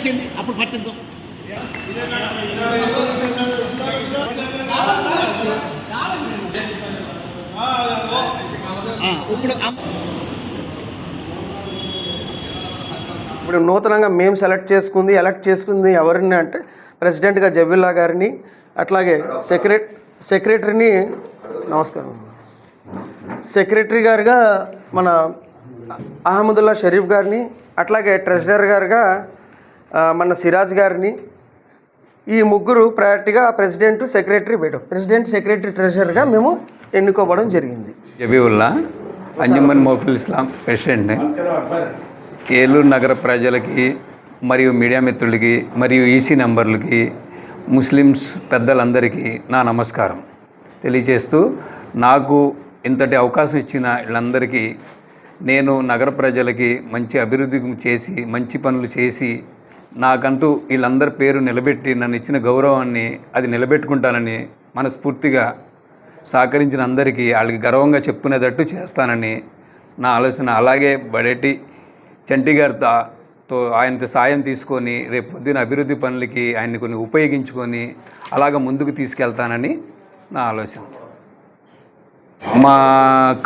వేసింది అప్పుడు పట్టిద్దాం ఇప్పుడు ఇప్పుడు నూతనంగా మేము సెలెక్ట్ చేసుకుంది ఎలక్ట్ చేసుకుంది ఎవరిని అంటే ప్రెసిడెంట్గా జబిల్లా గారిని అట్లాగే సెక్రెట్ సెక్రటరీని నమస్కారం. సెక్రటరీ గారుగా మన అహ్మదుల్లా షరీఫ్ గారిని అట్లాగే ట్రెజరర్ గారుగా మన సిరాజ్ గారిని ఈ ముగ్గురు ప్రయారిటీగా ప్రెసిడెంట్ సెక్రటరీ పెట్టాం. ప్రెసిడెంట్ సెక్రటరీ ట్రెజరర్గా మేము ఎన్నుకోవడం జరిగింది. జబీవుల్లా అంజుమన్ మోఫిల్ ఇస్లాం ప్రెసిడెంట్ని. ఏలూరు నగర ప్రజలకి మరియు మీడియా మిత్రులకి మరియు ఈసీ నంబర్లకి ముస్లిమ్స్ పెద్దలందరికీ నా నమస్కారం. తెలియజేస్తూ నాకు ఇంతటి అవకాశం ఇచ్చిన వీళ్ళందరికీ నేను నగర ప్రజలకి మంచి అభివృద్ధి చేసి మంచి పనులు చేసి నాకంటూ వీళ్ళందరి పేరు నిలబెట్టి నన్ను ఇచ్చిన గౌరవాన్ని అది నిలబెట్టుకుంటానని మనస్ఫూర్తిగా సహకరించిన అందరికీ వాళ్ళకి గర్వంగా చెప్పుకునేటట్టు చేస్తానని నా ఆలోచన. అలాగే బడేటి చంటి గారితో ఆయనతో సాయం తీసుకొని రేపు పొద్దున అభివృద్ధి పనులకి ఆయన్ని కొన్ని ఉపయోగించుకొని అలాగ ముందుకు తీసుకెళ్తానని నా ఆలోచన. మా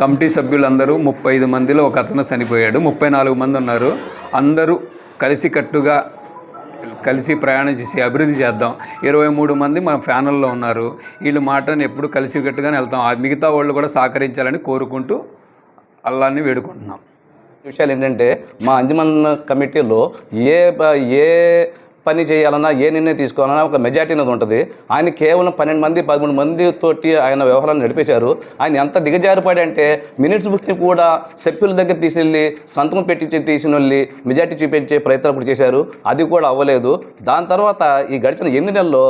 కమిటీ సభ్యులందరూ ముప్పై ఐదు మందిలో ఒక అతను చనిపోయాడు. ముప్పై నాలుగు మంది ఉన్నారు. అందరూ కలిసికట్టుగా కలిసి ప్రయాణం చేసి అభివృద్ధి చేద్దాం. ఇరవై మూడు మంది మా ఫ్యానల్లో ఉన్నారు. వీళ్ళు మాటని ఎప్పుడు కలిసికట్టుగానే వెళ్తాం. ఆ మిగతా వాళ్ళు కూడా సహకరించాలని కోరుకుంటూ అల్లాన్ని వేడుకుంటున్నాం. విషయాలు ఏంటంటే మా అంజమన్ కమిటీలో ఏ ఏ పని చేయాలన్నా ఏ నిర్ణయం తీసుకోవాలన్నా ఒక మెజార్టీ అనేది ఉంటుంది. ఆయన కేవలం పన్నెండు మంది పదమూడు మంది తోటి ఆయన వ్యవహారాన్ని నడిపేశారు ఆయన ఎంత దిగజారిపాడు అంటే మినిట్స్ బుక్ని కూడా సభ్యుల దగ్గర తీసుకెళ్ళి సంతకం పెట్టి తీసిన వెళ్ళి మెజార్టీ చూపించే ప్రయత్నం కూడా చేశారు. అది కూడా అవ్వలేదు. దాని తర్వాత ఈ గడిచిన ఎనిమిది నెలల్లో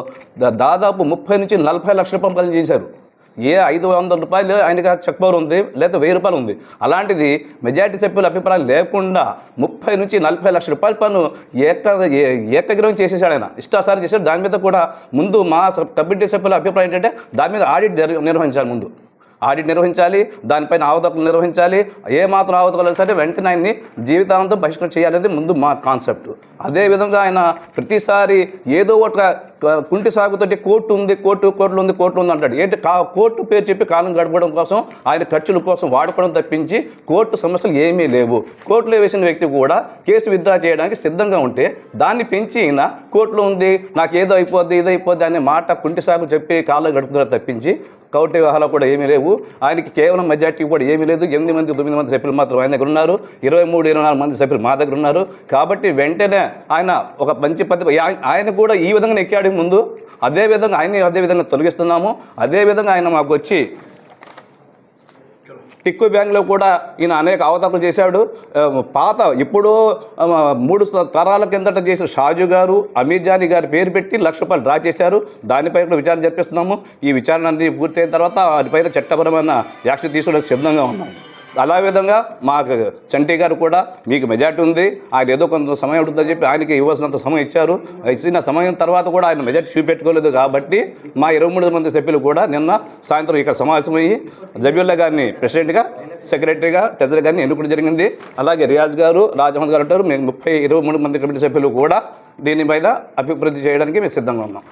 దాదాపు ముప్పై నుంచి నలభై లక్షల రూపాయలు చేశారు. ఏ ఐదు వందల రూపాయలు ఆయనకి చెక్ పవర్ ఉంది లేదా వెయ్యి రూపాయలు ఉంది. అలాంటిది మెజార్టీ సభ్యుల అభిప్రాయం లేకుండా ముప్పై నుంచి నలభై లక్షల రూపాయల పన్ను ఏక ఏకగ్రహం చేసేసాడు ఆయన. ఇష్టాసారి చేశాడు. దాని మీద కూడా ముందు మా కమిటీ సభ్యుల అభిప్రాయం ఏంటంటే దాని మీద ఆడిట్ నిర్వహించాలి ముందు. ఆడిట్ నిర్వహించాలి దానిపైన ఆవదకులు నిర్వహించాలి ఏ మాత్రం ఆవదకలు సరే వెంటనే ఆయన్ని జీవితాంతం బహిష్కరణ చేయాలనేది ముందు మా కాన్సెప్ట్. అదేవిధంగా ఆయన ప్రతిసారి ఏదో ఒక కుంటి సాగుతోటి కోర్టు ఉంది కోర్టు కోర్టులు ఉంది కోర్టు ఉంది అంటాడు. ఏంటి? కా కోర్టు పేరు చెప్పి కాలం గడపడం కోసం ఆయన ఖర్చుల కోసం వాడుకోవడం తప్పించి కోర్టు సమస్యలు ఏమీ లేవు. కోర్టులో వేసిన వ్యక్తి కూడా కేసు విత్డ్రా చేయడానికి సిద్ధంగా ఉంటే దాన్ని పెంచి ఈయన కోర్టులో ఉంది నాకు ఏదో అయిపోద్ది ఏదో అయిపోద్ది అనే మాట కుంటి సాగు చెప్పి కాలం గడుపుతున్నారు తప్పించి కౌటి వ్యవహారాలు కూడా ఏమీ లేవు. ఆయనకి కేవలం మెజార్టీ కూడా ఏమీ లేదు. ఎనిమిది మంది తొమ్మిది మంది సభ్యులు మాత్రం ఆయన దగ్గర ఉన్నారు. ఇరవై మూడు ఇరవై నాలుగు మంది సభ్యులు మా దగ్గర ఉన్నారు. కాబట్టి వెంటనే ఆయన ఒక మంచి పద్ధతి ఆయన కూడా ఈ విధంగా ఎక్కాడు ముందు అదే విధంగా ఆయన్ని అదే విధంగా తొలగిస్తున్నాము. అదే విధంగా ఆయన మాకు వచ్చి టిక్కు బ్యాంక్లో కూడా ఈయన అనేక అవతారాలు చేశాడు. పాత ఇప్పుడు మూడు తరాల కిందట చేసిన షాజు గారు అమీర్ జానీ గారి పేరు పెట్టి లక్ష రూపాయలు డ్రా చేశారు. దానిపై కూడా విచారణ జరిపిస్తున్నాము. ఈ విచారణ అన్ని పూర్తయిన తర్వాత వాటిపైన చట్టపరమైన యాక్షన్ తీసుకోవడానికి సిద్ధంగా ఉన్నాము. అలా విధంగా మాకు చంటి గారు కూడా మీకు మెజార్టీ ఉంది. ఆయన ఏదో కొంత సమయం ఉంటుందని చెప్పి ఆయనకి ఇవ్వాల్సినంత సమయం ఇచ్చారు. ఇచ్చిన సమయం తర్వాత కూడా ఆయన మెజార్టీ చూపెట్టుకోలేదు కాబట్టి మా ఇరవై మూడు మంది సభ్యులు కూడా నిన్న సాయంత్రం ఇక్కడ సమావేశమయ్యి జబీల్లా గారిని ప్రెసిడెంట్గా సెక్రటరీగా ట్రెజరీ గారిని ఎన్నుకోవడం జరిగింది. అలాగే రియాజ్ గారు రాజమోహన్ గారు అంటారు మేము ముప్పై ఇరవై మూడు మంది కమిటీ సభ్యులు కూడా దీని మీద అభివృద్ధి చేయడానికి మేము సిద్ధంగా ఉన్నాం.